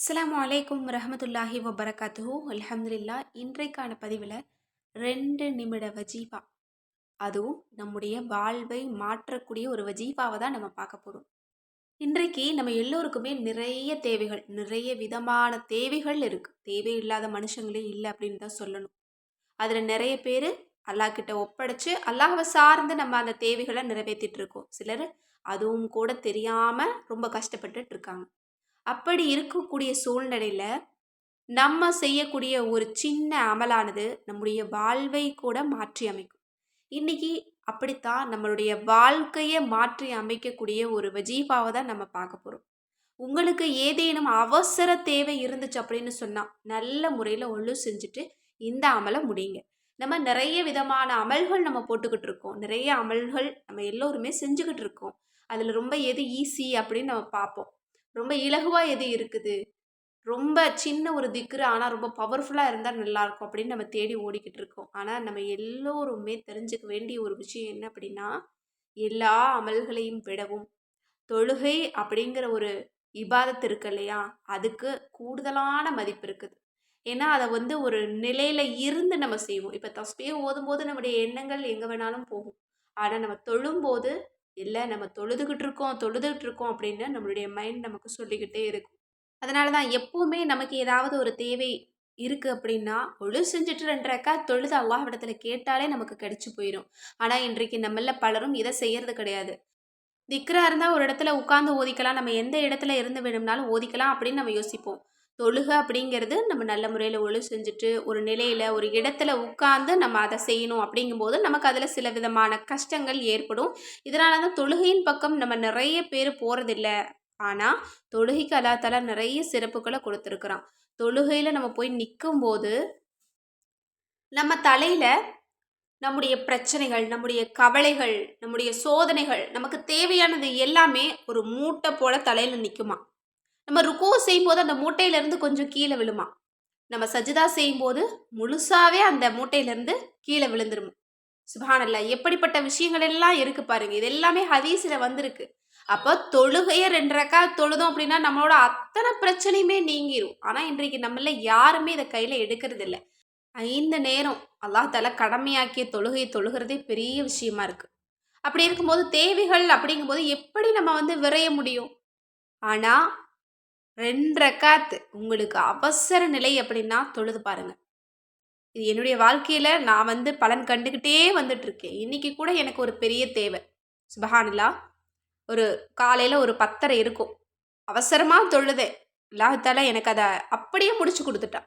அஸ்லாம் அலைக்கும் ரஹமத்துல்லாஹி வபரகாத்துஹு. அலமதுல்லா இன்றைக்கான பதிவில் ரெண்டு நிமிட வஜீஃபா. அதுவும் நம்முடைய வாழ்வை மாற்றக்கூடிய ஒரு வஜீஃபாவை தான் நம்ம பார்க்க போகிறோம் இன்றைக்கு நம்ம எல்லோருக்குமே நிறைய தேவைகள் நிறைய விதமான தேவைகள் இருக்குது தேவையில்லாத மனுஷங்களே இல்லை அப்படின்னு தான் சொல்லணும். அதில் நிறைய பேர் அல்லாஹ் கிட்ட ஒப்படைச்சு அல்லாஹவை சார்ந்து நம்ம அந்த தேவைகளை நிறைவேற்றிட்டு இருக்கோம். சிலர் அதுவும் கூட தெரியாமல் ரொம்ப கஷ்டப்பட்டுட்டு இருக்காங்க. அப்படி இருக்கக்கூடிய சூழ்நிலையில் நம்ம செய்யக்கூடிய ஒரு சின்ன அமலானது நம்முடைய வாழ்வை கூட மாற்றி அமைக்கும். இன்னைக்கு அப்படித்தான் நம்மளுடைய வாழ்க்கையை மாற்றி அமைக்கக்கூடிய ஒரு வஜீஃபாவை தான் நம்ம பார்க்க போகிறோம் உங்களுக்கு ஏதேனும் அவசர தேவை இருந்துச்சு அப்படின்னு சொன்னால் நல்ல முறையில் ஒழு செஞ்சுட்டு இந்த அமலை முடியுங்க நம்ம நிறைய விதமான அமல்கள் நம்ம போட்டுக்கிட்டு இருக்கோம். நிறைய அமல்கள் நம்ம எல்லோருமே செஞ்சுக்கிட்டு இருக்கோம். அதில் ரொம்ப எது ஈஸி அப்படின்னு நம்ம பார்ப்போம். ரொம்ப இலகுவாக எது இருக்குது? ரொம்ப சின்ன ஒரு திக்ரு ஆனால் ரொம்ப பவர்ஃபுல்லாக இருந்தால் நல்லாயிருக்கும் அப்படின்னு நம்ம தேடி ஓடிக்கிட்டு இருக்கோம். ஆனால் நம்ம எல்லோருமே தெரிஞ்சுக்க வேண்டிய ஒரு விஷயம் என்ன அப்படின்னா எல்லா அமல்களையும் விடவும். தொழுகை அப்படிங்கிற ஒரு இபாதத்து இருக்கு இல்லையா? அதுக்கு கூடுதலான மதிப்பு இருக்குது. ஏன்னா அதை வந்து ஒரு நிலையில் இருந்து நம்ம செய்வோம். இப்போ தஸ்பியை ஓதும்போது நம்முடைய எண்ணங்கள் எங்கே வேணாலும் போகும். ஆனால் நம்ம தொழும்போது இல்லை நம்ம தொழுதுகிட்டு இருக்கோம் தொழுதுகிட்டு இருக்கோம் அப்படின்னு நம்மளுடைய மைண்ட் நமக்கு சொல்லிக்கிட்டே இருக்கும். அதனால தான் எப்போவுமே நமக்கு ஏதாவது ஒரு தேவை இருக்குது அப்படின்னா ஒழு செஞ்சுட்டு ரெண்டு ரக்கா தொழுது அல்லாஹ்விடத்துல கேட்டாலே நமக்கு கிடச்சி போயிடும் ஆனால் இன்றைக்கு நம்மள பலரும் இதை செய்யறது கிடையாது. திக்ரா இருந்தால் ஒரு இடத்துல உட்காந்து ஓதிக்கலாம். நம்ம எந்த இடத்துல இருந்து வேணும்னாலும் ஓதிக்கலாம் அப்படின்னு நம்ம யோசிப்போம். தொழுக அப்படிங்கிறது நம்ம நல்ல முறையில் ஒழு செஞ்சுட்டு ஒரு நிலையில் ஒரு இடத்துல உட்காந்து நம்ம அதை செய்யணும் அப்படிங்கும்போது நமக்கு அதில் சில விதமான கஷ்டங்கள் ஏற்படும். இதனால தான் தொழுகையின் பக்கம் நம்ம நிறைய பேர் போகிறதில்ல ஆனால் தொழுகைக்கு அல்லாத்தால நிறைய சிறப்புகளை கொடுத்துருக்குறான். தொழுகையில் நம்ம போய் நிற்கும்போது நம்ம தலையில் நம்முடைய பிரச்சனைகள் நம்முடைய கவலைகள் நம்முடைய சோதனைகள் நமக்கு தேவையானது எல்லாமே ஒரு மூட்டை போல தலையில் நிற்குமா நம்ம ருக்கோ செய்யும்போது அந்த மூட்டையிலேருந்து கொஞ்சம் கீழே விழுமா. நம்ம சஜிதா செய்யும்போது முழுசாவே அந்த மூட்டையிலேருந்து கீழே விழுந்துருமா. சுபானல்லா எப்படிப்பட்ட விஷயங்கள் எல்லாம் இருக்கு பாருங்க. இது எல்லாமே ஹதீஸில் வந்திருக்கு. அப்போ தொழுகையை ரெண்டு ரக்கா தொழுதோம் அப்படின்னா நம்மளோட அத்தனை பிரச்சனையுமே நீங்கிரும். ஆனால் இன்றைக்கு நம்மள யாருமே இதை கையில் எடுக்கிறது இல்லை ஐந்து நேரம் அல்லாஹால தலை கடமையாக்கிய தொழுகையை தொழுகிறதே பெரிய விஷயமா இருக்கு. அப்படி இருக்கும்போது தேவைகள் அப்படிங்கும்போது எப்படி நம்ம வந்து விரைய முடியும்? ஆனால் ரெண்டு காத்து உங்களுக்கு அவசர நிலை அப்படின்னா தொழுது பாருங்க. இது என்னுடைய வாழ்க்கையில் நான் வந்து பலன் கண்டுக்கிட்டே வந்துட்டுருக்கேன். இன்றைக்கி இன்னைக்கு கூட எனக்கு ஒரு பெரிய தேவை. சுபஹானிலா ஒரு காலையில் ஒரு பத்தரை இருக்கும். அவசரமாக தொழுதேன் அல்லாஹால எனக்கு அதை அப்படியே முடிச்சு கொடுத்துட்டான்.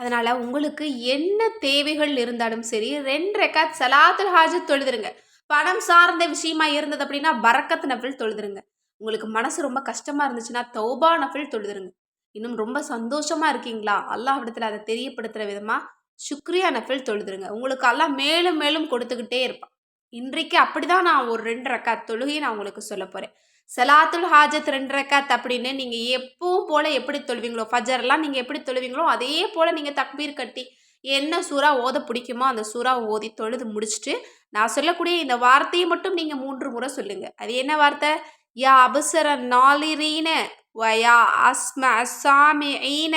அதனால் உங்களுக்கு என்ன தேவைகள் இருந்தாலும் சரி ரெண்டு ரெக்காத் சலாத்துல் ஹாஜத் தொழுதுருங்க. பணம் சார்ந்த விஷயமா இருந்தது அப்படின்னா பரக்கத் நபில் தொழுதுருங்க. உங்களுக்கு மனசு ரொம்ப கஷ்டமாக இருந்துச்சுன்னா தௌபா நஃபில் தொழுதுருங்க. இன்னும் ரொம்ப சந்தோஷமா இருக்கீங்களா? அல்லாஹ் அதை தெரியப்படுத்துகிற விதமாக சுக்ரியா நஃபில் தொழுதுருங்க. உங்களுக்கு அல்லாஹ் மேலும் மேலும் கொடுத்துக்கிட்டே இருப்பான். இன்றைக்கு அப்படிதான் நான் ஒரு ரெண்டு ரக்கா தொழுகையை நான் உங்களுக்கு சொல்ல போகிறேன் சலாத்துல் ஹாஜத் ரெண்டு ரக்காத் அப்படின்னு நீங்கள் எப்பவும் போல் எப்படி தொழுவீங்களோ ஃபஜர்லாம் நீங்கள் எப்படி தொழுவீங்களோ அதே போல் நீங்கள் தக்பீர் கட்டி என்ன சூறா ஓத பிடிக்குமோ அந்த சூறா ஓதி தொழுது முடிச்சுட்டு நான் சொல்லக்கூடிய இந்த வார்த்தையை மட்டும் நீங்கள் மூன்று முறை சொல்லுங்கள் அது என்ன வார்த்தை? யா அபசர நாளிரீன வயா அஸ்ம அசாமிஈன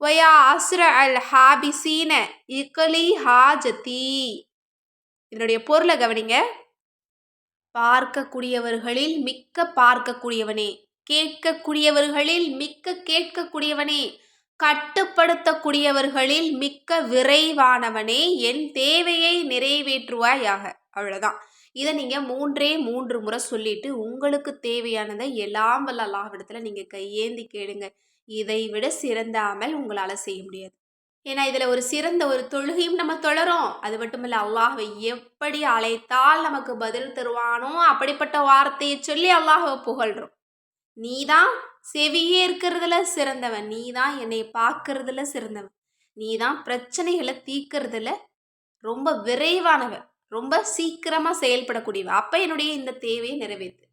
வயா அஸ்ர அல் ஹாபிசீன இக்கலி ஹாஜதி இதனுடைய பொருளை கவனிங்க பார்க்கக்கூடியவர்களில் மிக்க பார்க்கக்கூடியவனே கேட்கக்கூடியவர்களில் மிக்க கேட்கக்கூடியவனே கட்டுப்படுத்தக்கூடியவர்களில் மிக்க விரைவானவனே என் தேவையை நிறைவேற்றுவாயாக அவ்வளோதான் இதை நீங்கள் மூன்றே மூன்று முறை சொல்லிட்டு உங்களுக்கு தேவையானதை எல்லாம் வல்ல அல்லாஹ்விடத்தில் நீங்கள் கையேந்தி கேளுங்க. இதை விட சிறந்த அமல் உங்களால் செய்ய முடியாது. ஏன்னா இதில் ஒரு சிறந்த ஒரு தொழுகையும் நம்ம தொழறோம் அது மட்டும் இல்லை எப்படி அழைத்தால் நமக்கு பதில் தருவானோ அப்படிப்பட்ட வார்த்தையை சொல்லி அல்லாஹை புகழ்கிறோம் நீ தான் செவியே இருக்கிறதுல சிறந்தவன். நீ தான் என்னை பார்க்கறதுல சிறந்தவன். நீ தான் பிரச்சனைகளை தீர்க்கறதுல ரொம்ப விரைவானவன். ரொம்ப சீக்கிரமாக செயல்படக்கூடியவ. அப்போ என்னுடைய இந்த தேவையை நிறைவேற்று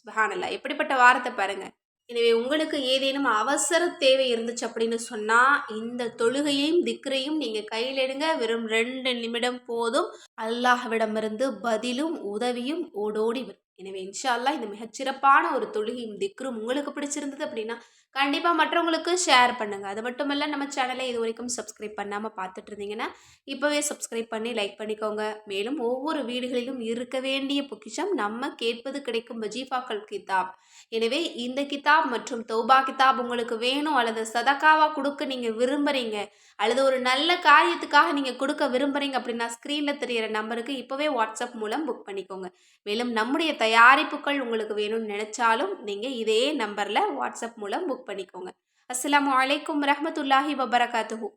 சுபஹானல்லா எப்படிப்பட்ட வார்த்தை பாருங்கள் எனவே உங்களுக்கு ஏதேனும் அவசர தேவை இருந்துச்சு அப்படின்னு சொன்னால் இந்த தொழுகையையும் திக்ரையும் நீங்கள் கையில் எடுங்க. வெறும் ரெண்டு நிமிடம் போதும். அல்லாஹ்விடமிருந்து பதிலும் உதவியும் ஓடோடி வரும். எனவே இன்ஷா இந்த மிகச்சிறப்பான ஒரு தொழுகையும் திக்ரும் உங்களுக்கு பிடிச்சிருந்தது அப்படின்னா கண்டிப்பாக மற்றவங்களுக்கு ஷேர் பண்ணுங்கள் அது மட்டும் இல்லை நம்ம சேனலை இது வரைக்கும் சப்ஸ்கிரைப் பண்ணாமல் பார்த்துட்டு இருந்தீங்கன்னா இப்போவே சப்ஸ்கிரைப் பண்ணி லைக் பண்ணிக்கோங்க. மேலும் ஒவ்வொரு வீடுகளிலும் இருக்க வேண்டிய பொக்கிஷம் நம்ம கேட்பது கிடைக்கும். வஜீஃபாக்கள் கிதாப். எனவே இந்த கிதாப் மற்றும் தௌபா கிதாப் உங்களுக்கு வேணும் அல்லது சதக்காவாக கொடுக்க நீங்கள் விரும்புகிறீங்க அல்லது ஒரு நல்ல காரியத்துக்காக நீங்கள் கொடுக்க விரும்புகிறீங்க அப்படின்னா ஸ்க்ரீனில் தெரியிற நம்பருக்கு இப்போவே வாட்ஸ்அப் மூலம் புக் பண்ணிக்கோங்க. மேலும் நம்முடைய தயாரிப்புகள் உங்களுக்கு வேணும்னு நினச்சாலும் நீங்கள் இதே நம்பரில் வாட்ஸ்அப் மூலம் புக் பண்ணிக்கோங்க. அஸ்லாம் அலைக்கும் ரஹமத்துல்லாஹி வபரகாத்துஹூ.